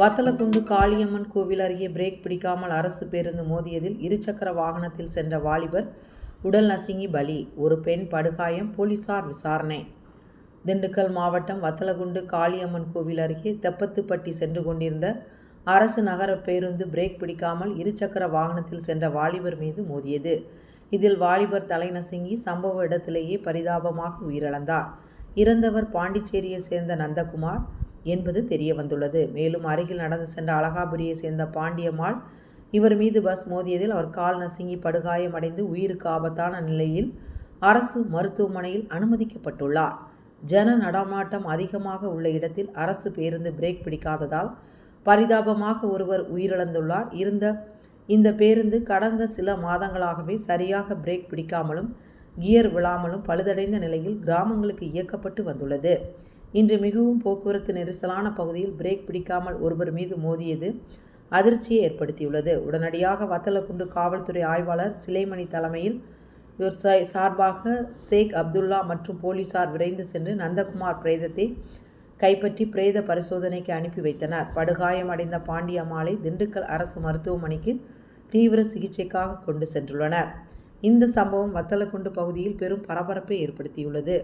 வத்தலக்குண்டு காளியம்மன் கோவில் அருகே பிரேக் பிடிக்காமல் அரசு பேருந்து மோதியதில் இருசக்கர வாகனத்தில் சென்ற வாலிபர் உடல் நசுங்கி பலி. ஒரு பெண் படுகாயம் போலீசார் விசாரணை. திண்டுக்கல் மாவட்டம் வத்தலகுண்டு காளியம்மன் கோவில் அருகே தெப்பத்துப்பட்டி சென்று கொண்டிருந்த அரசு நகர பேருந்து பிரேக் பிடிக்காமல் இருசக்கர வாகனத்தில் சென்ற வாலிபர் மீது மோதியது. இதில் வாலிபர் தலை நசுங்கி சம்பவ இடத்திலேயே பரிதாபமாக உயிரிழந்தார். இறந்தவர் பாண்டிச்சேரியை சேர்ந்த நந்தகுமார் என்பது தெரிய வந்துள்ளது மேலும் அருகில் நடந்து சென்ற அழகாபுரியை சேர்ந்த பாண்டியம்மாள் இவர் மீது பஸ் மோதியதில் அவர் கால் நசுங்கி படுகாயமடைந்து உயிருக்கு ஆபத்தான நிலையில் அரசு மருத்துவமனையில் அனுமதிக்கப்பட்டுள்ளார். ஜன நடமாட்டம் அதிகமாக உள்ள இடத்தில் அரசு பேருந்து பிரேக் பிடிக்காததால் பரிதாபமாக ஒருவர் உயிரிழந்துள்ளார். இருந்த இந்த பேருந்து கடந்த சில மாதங்களாகவே சரியாக பிரேக் பிடிக்காமலும் கியர் விழாமலும் பழுதடைந்த நிலையில் கிராமங்களுக்கு இயக்கப்பட்டு வந்துள்ளது. இன்று மிகவும் போக்குவரத்து நெரிசலான பகுதியில் பிரேக் பிடிக்காமல் ஒருவர் மீது மோதியது அதிர்ச்சியை ஏற்படுத்தியுள்ளது. உடனடியாக வத்தலக்குண்டு காவல்துறை ஆய்வாளர் சிலைமணி தலைமையில் இவர் சார்பாக ஷேக் அப்துல்லா மற்றும் போலீசார் விரைந்து சென்று நந்தகுமார் பிரேதத்தை கைப்பற்றி பிரேத பரிசோதனைக்கு அனுப்பி வைத்தனர். படுகாயமடைந்த பாண்டியம்மாளை திண்டுக்கல் அரசு மருத்துவமனைக்கு தீவிர சிகிச்சைக்காக கொண்டு சென்றுள்ளனர். இந்த சம்பவம் வத்தலக்குண்டு பகுதியில் பெரும் பரபரப்பை ஏற்படுத்தியுள்ளது.